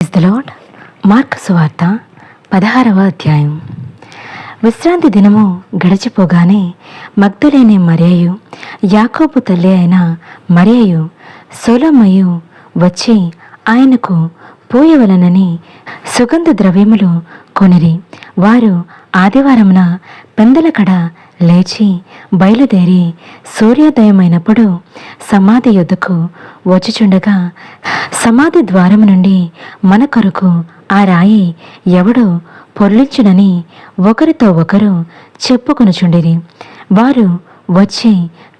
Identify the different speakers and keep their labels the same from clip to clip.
Speaker 1: Lord mark సువార్త పదహారవ అధ్యాయం. విశ్రాంతి దినము గడిచిపోగానే మగ్ధులైన మరియయు యాకోబు తల్లి అయిన మరియయు సోలమ్మయు వచ్చి ఆయనకు పోయవలనని సుగంధ ద్రవ్యములు కొనిరి. వారు ఆదివారమున పెందలకడ లేచి బయలుదేరి సూర్యోదయమైనప్పుడు సమాధి యుద్ధకు వచ్చుచుండగా సమాధి ద్వారము నుండి మన కొరకు ఆ రాయి ఎవడో పొర్లించునని ఒకరితో ఒకరు చెప్పుకొనుచుండిరి. వారు వచ్చి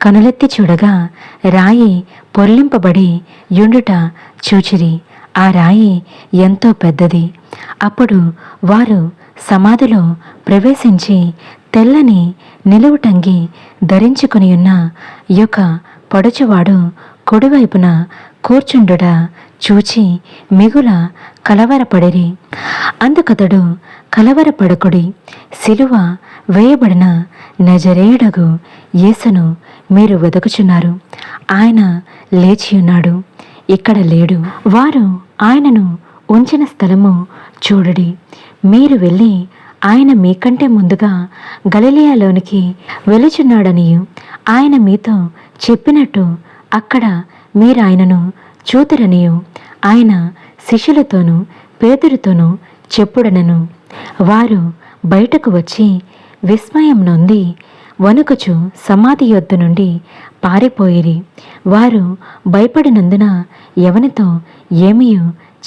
Speaker 1: కనులెత్తి చూడగా రాయి పొర్లింపబడి యుండుట చూచిరి. ఆ రాయి ఎంతో పెద్దది. అప్పుడు వారు సమాధిలో ప్రవేశించి తెల్లని నిలువుటంగి ధరించుకుని ఉన్న యొక్క పడుచువాడు కుడివైపున కూర్చుండుట చూచి మిగుల కలవరపడిరి. అందుకతడు కలవరపడకుడి. సిలువ వేయబడిన నజరేయుడగు యేసును మీరు వెతుకుచున్నారు ఆయన లేచియున్నాడు ఇక్కడ లేడు. వారు ఆయనను ఉంచిన స్థలము చూడడి. మీరు వెళ్ళి ఆయన మీకంటే ముందుగా గలిలియాలోనికి వెలుచున్నాడనియు ఆయన మీతో చెప్పినట్టు అక్కడ మీరు ఆయనను చూతురనియు. ఆయన శిష్యులతోనూ పేదరితోనూ చెప్పుడనను. వారు బయటకు వచ్చి విస్మయం నొంది వణుకుచు సమాధి యొద్ద నుండి పారిపోయిరి. వారు భయపడినందున ఎవనితో ఏమీ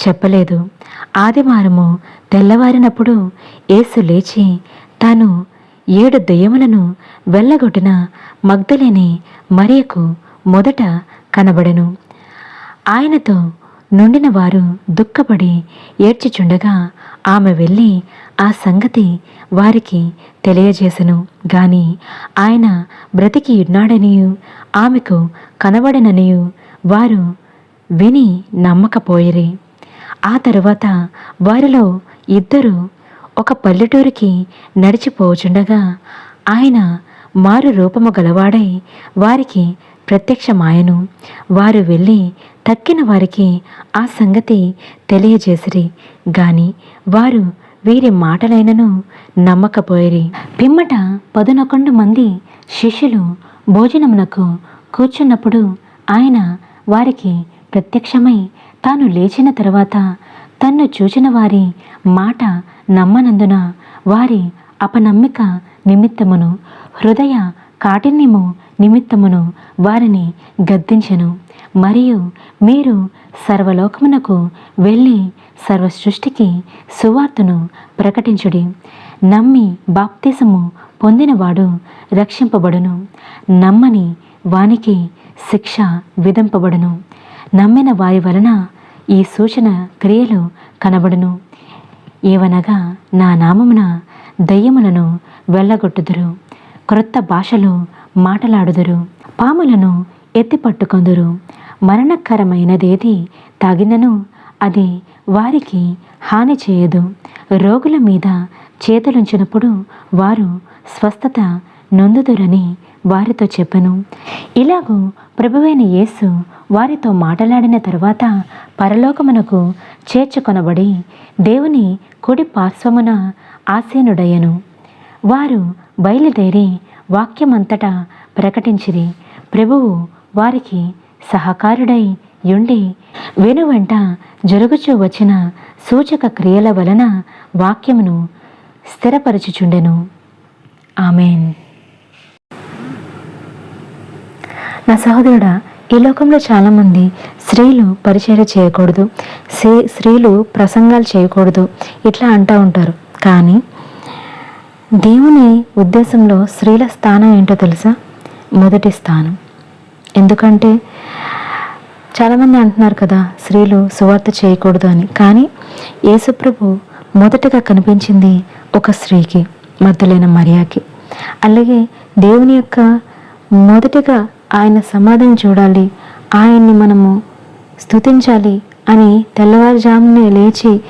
Speaker 1: చెప్పలేదు. ఆదివారము తెల్లవారినప్పుడు యేసు లేచి తాను ఏడు దెయ్యములను వెళ్ళగొట్టిన మగ్ధలేని మరియకు మొదట కనబడెను. ఆయనతో నుండిన వారు దుఃఖపడి ఏడ్చిచుండగా ఆమె వెళ్ళి ఆ సంగతి వారికి తెలియజేసెను. గాని ఆయన బ్రతికి ఉన్నాడనియు ఆమెకు కనబడననియు వారు విని నమ్మకపోయిరి. ఆ తరువాత వారిలో ఇద్దరు ఒక పల్లెటూరికి నడిచిపోచుండగా ఆయన మారు రూపము గలవాడై వారికి ప్రత్యక్షమాయను. వారు వెళ్ళి తక్కిన వారికి ఆ సంగతి తెలియజేసిరి. గాని వారు వీరి మాటలైనను నమ్మకపోయిరి. పిమ్మట పదునొకండు మంది శిష్యులు భోజనమునకు కూర్చున్నప్పుడు ఆయన వారికి ప్రత్యక్షమై తాను లేచిన తర్వాత తన్ను చూచిన వారి మాట నమ్మనందున వారి అపనమ్మిక నిమిత్తమును హృదయ కాఠిన్యము నిమిత్తమును వారిని గద్దించెను. మరియు మీరు సర్వలోకమునకు వెళ్ళి సర్వ సృష్టికి సువార్తను ప్రకటించుడి. నమ్మి బాప్తిసము పొందినవాడు రక్షింపబడును. నమ్మని వానికి శిక్ష విధింపబడును. నమ్మిన వారి వలన ఈ సూచన క్రియలు కనబడును. ఏవనగా నా నామమున దయ్యములను వెళ్ళగొట్టుదురు. క్రొత్త భాషలు మాటలాడుదురు. పాములను ఎత్తిపట్టుకొందురు మరణకరమైనదేది తాగినను అది వారికి హాని చేయదు. రోగుల మీద చేతులుంచినప్పుడు వారు స్వస్థత నొందుదురని వారితో చెప్పెను. ఇలాగూ ప్రభువైన యేసు వారితో మాట్లాడిన తరువాత పరలోకమునకు చేర్చుకొనబడి దేవుని కుడి పార్శ్వమున ఆసీనుడయ్యను. వారు బయలుదేరి వాక్యమంతటా ప్రకటించిరి. ప్రభువు వారికి సహకారుడై యుండి వెనువెంట జరుగుచూ వచ్చిన సూచక క్రియల వలన వాక్యమును స్థిరపరచుచుండెను. ఆమెన్. నా సహోదరుడా ఈ లోకంలో చాలామంది స్త్రీలు పరిచర్య చేయకూడదు స్త్రీ స్త్రీలు ప్రసంగాలు చేయకూడదు ఇట్లా అంటూ ఉంటారు. కానీ దేవుని ఉద్దేశంలో స్త్రీల స్థానం ఏంటో తెలుసా? మొదటి స్థానం. ఎందుకంటే చాలామంది అంటున్నారు కదా స్త్రీలు సువార్త చేయకూడదు అని. కానీ యేసుప్రభు మొదటగా కనిపించింది ఒక స్త్రీకి మధ్యలైన మరియాకి. అలాగే దేవుని యొక్క మొదటిగా ఆయన సమాధిని చూడాలి. ఆయన్ని మనము స్తుతించాలి అని తెల్లవారుజామునే లేచి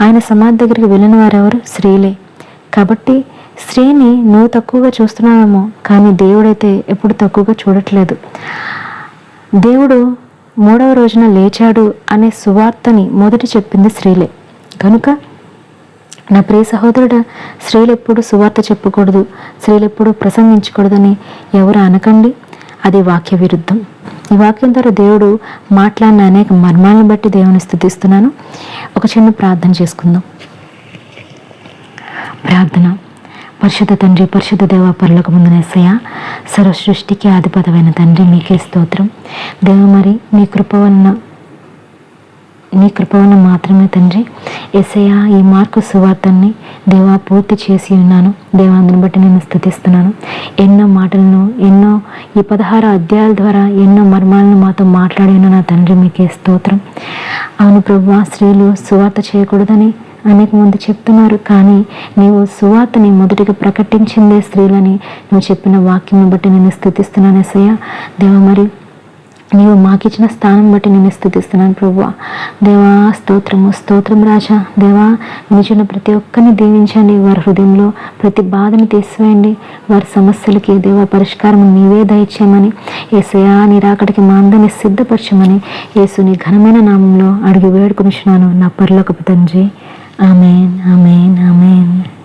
Speaker 1: ఆయన సమాధి దగ్గరికి వెళ్ళిన వారెవరు? స్త్రీలే. కాబట్టి స్త్రీని నువ్వు తక్కువగా చూస్తున్నావేమో కానీ దేవుడైతే ఎప్పుడు తక్కువగా చూడట్లేదు. దేవుడు మూడవ రోజున లేచాడు అనే సువార్తని మొదటి చెప్పింది స్త్రీలే. కనుక నా ప్రియ సహోదరుడు స్త్రీలు ఎప్పుడు సువార్త చెప్పకూడదు స్త్రీలు ఎప్పుడు ప్రసంగించకూడదని ఎవరు అనకండి. అది వాక్య విరుద్ధం. ఈ వాక్యం ద్వారా దేవుడు మాట్లాడిన అనేక మర్మాలను బట్టి దేవుని స్థుతిస్తున్నాను. ఒక చిన్న ప్రార్థన చేసుకుందాం. ప్రార్థన. పరిశుద్ధ తండ్రి పరిశుద్ధ దేవ పరులకు ముందు నెసయ సర్వ సృష్టికి ఆధిపతమైన తండ్రి మీకే స్తోత్రం. దేవ మరి మీ కృప వలన నీ కృపను మాత్రమే తండ్రి. ఎసయ ఈ మార్కు సువార్తని దేవా పూర్తి చేసి ఉన్నాను. దేవాందుని బట్టి నేను స్థుతిస్తున్నాను. ఎన్నో మాటలను ఎన్నో ఈ పదహారు అధ్యాయాల ద్వారా ఎన్నో మర్మాలను మాతో మాట్లాడి నా తండ్రి మీకే స్తోత్రం. అవును ప్రభు స్త్రీలు సువార్త చేయకూడదని అనేక మంది చెప్తున్నారు కానీ నీవు సువార్తని మొదటిగా ప్రకటించిందే స్త్రీలని. నువ్వు చెప్పిన వాక్యం బట్టి నేను స్థుతిస్తున్నాను ఎసయ్య దేవ మరి నీవు మాకిచ్చిన స్థానం బట్టి నేను స్థుతిస్తున్నాను ప్రభు దేవా స్తోత్రము స్తోత్రం రాజా. దేవా నిజున్న ప్రతి ఒక్కరిని దీవించండి. వారి హృదయంలో ప్రతి బాధను తీసివేయండి. వారి సమస్యలకి దేవా పరిష్కారం నీవే దయచేయమని ఏసయా నీరాకడికి మా అందరిని సిద్ధపరచమని యేసుని ఘనమైన నామంలో అడిగి వేడుకొనిచున్నాను. నా పర్లోకపు తండ్రి. Amen amen amen.